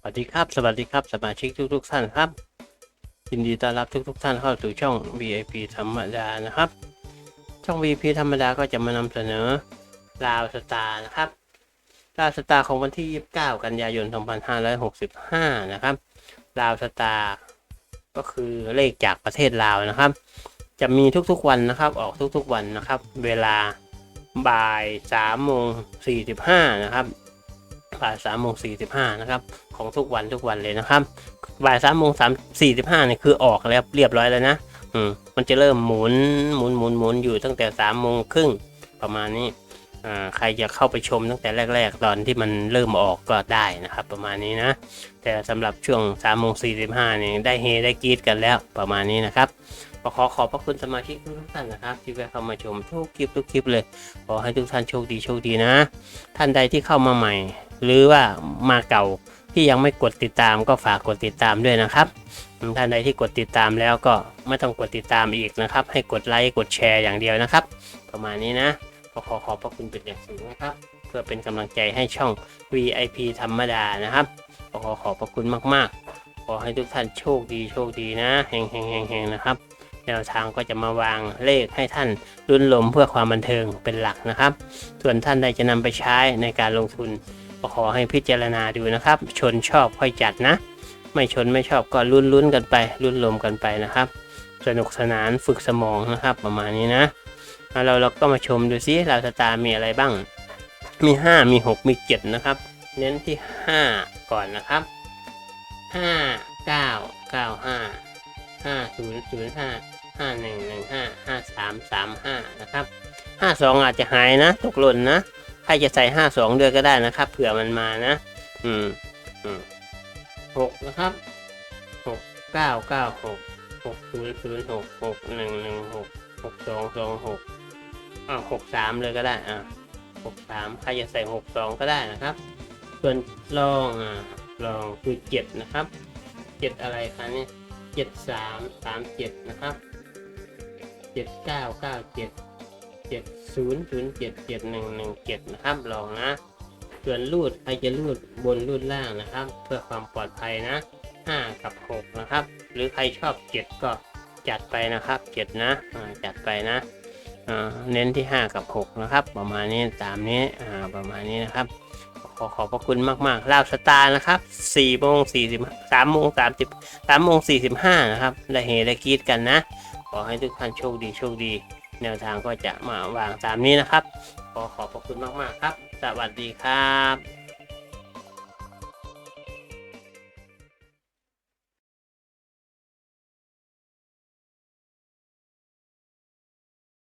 สวัสดีครับ สวัสดีครับ สมาชิกทุก ๆ ท่านครับ ยินดีต้อนรับทุก ๆ ท่านเข้าสู่ช่อง VIP ธรรมดานะครับ ช่อง VIP ธรรมดาก็จะมานำเสนอลาวสตาร์นะครับลาวสตาร์ของวันที่ 29 กันยายน 2565 นะครับลาวสตาร์ก็คือเลขจากประเทศลาวนะครับ จะมีทุกๆวันนะครับ ออกทุกๆวันนะครับ เวลาบ่าย3โมง45นะครับ บ่ายสามโมงสี่สิบห้านะครับ ของทุกวันทุกวันเลยนะครับ บ่ายสามโมงสามสี่สิบห้าเนี่ยคือออกแล้วเรียบร้อยแล้วนะ อืมมันจะเริ่มหมุนหมุนหมุนหมุนอยู่ตั้งแต่สามโมงครึ่งประมาณนี้อ่าใครจะเข้าไปชมตั้งแต่แรก ๆ ตอนที่มันเริ่มออกก็ได้นะครับ ประมาณนี้นะ แต่สำหรับช่วงสามโมงสี่สิบห้านี่ได้เฮได้กรีดกันแล้วประมาณนี้นะครับขอขอบพระคุณสมาชิกทุกท่านนะครับ ที่แวะเข้ามาชมทุกคลิปทุกคลิปเลย ขอให้ทุกท่านโชคดีโชคดีนะ ท่านใดที่เข้ามาใหม่ หรือว่ามาเก่าที่ยังไม่กดติดตามก็ฝากกดติดตามด้วยนะครับท่านใดที่กดติดตามแล้วก็ไม่ต้องกดติดตามอีกนะครับ ให้กดไลค์กดแชร์อย่างเดียวนะครับ ประมาณนี้นะก็ขอขอบพระคุณเป็นอย่างสูงนะครับ เพื่อเป็นกำลังใจให้ช่อง VIP ธรรมดานะครับขอขอบพระคุณมากๆ ขอให้ทุกท่านโชคดีโชคดีนะเฮงเฮงเฮงเฮงนะครับแนวทางก็จะมาวางเลขให้ท่านรุ่นลมเพื่อความบันเทิงเป็นหลักนะครับ ส่วนท่านใดจะนำไปใช้ในการลงทุน ก็ขอให้พิจารณาดูนะครับ ชนชอบค่อยจัดนะ ไม่ชนไม่ชอบก็ลุ้นลุ้นกันไปลุ้นลมกันไปนะครับ สนุกสนานฝึกสมองนะครับ ประมาณนี้นะแล้วเราเราก็มาชมดูซิเราสตามีอะไรบ้าง มี 5 มี 6 มี 7 นะครับ เน้นที่ 5 ก่อนนะครับ 5 9 9 5 5 0 0 5 5 1 1 5 5 3 3 5 นะครับ 52 อาจจะหายนะ ตกหล่นนะ ครจะใส่ห้าสองด้วยก็ได้นะครับ เผื่อมันมานะ อืมอืมหกนะครับหกเก้าเก้าหกหกศูนย์ศูนย์หกหกหนึ่งหนึ่งหกหกสองสองหกอ่าหกสามเลยก็ได้อ่าหกสามใครจะใส่หกสองก็ได้นะครับ ส่วนรองอ่าลองคือเจ็ดนะครับเจ็ดอะไรคะนี่เจ็ดสามสามเจ็ดนะครับเจ็ดเก้าเก้าเจ็ด เจ็ดศูนย์ศูนย์เจ็ดเจ็ดหนึ่งหนึ่งเจ็ดนะครับลองนะ ส่วนรูดใครจะรูดบนรูดล่างนะครับ เพื่อความปลอดภัยนะห้ากับหกนะครับ หรือใครชอบเจ็ดก็จัดไปนะครับเจ็ดนะจัดไปนะเน้นที่ห้ากับหกนะครับ ประมาณนี้ตามนี้ประมาณนี้นะครับ ขอขอบพระคุณมากๆลาวสตาร์นะครับสี่โมงสี่สิบสามโมงสามสิบสามโมงสี่สิบห้านะครับได้เฮได้กีดกันนะ ขอให้ทุกท่านโชคดีโชคดี แนวทางก็จะมาวางตามนี้นะครับ ขอขอบพระคุณมากๆครับ สวัสดีครับ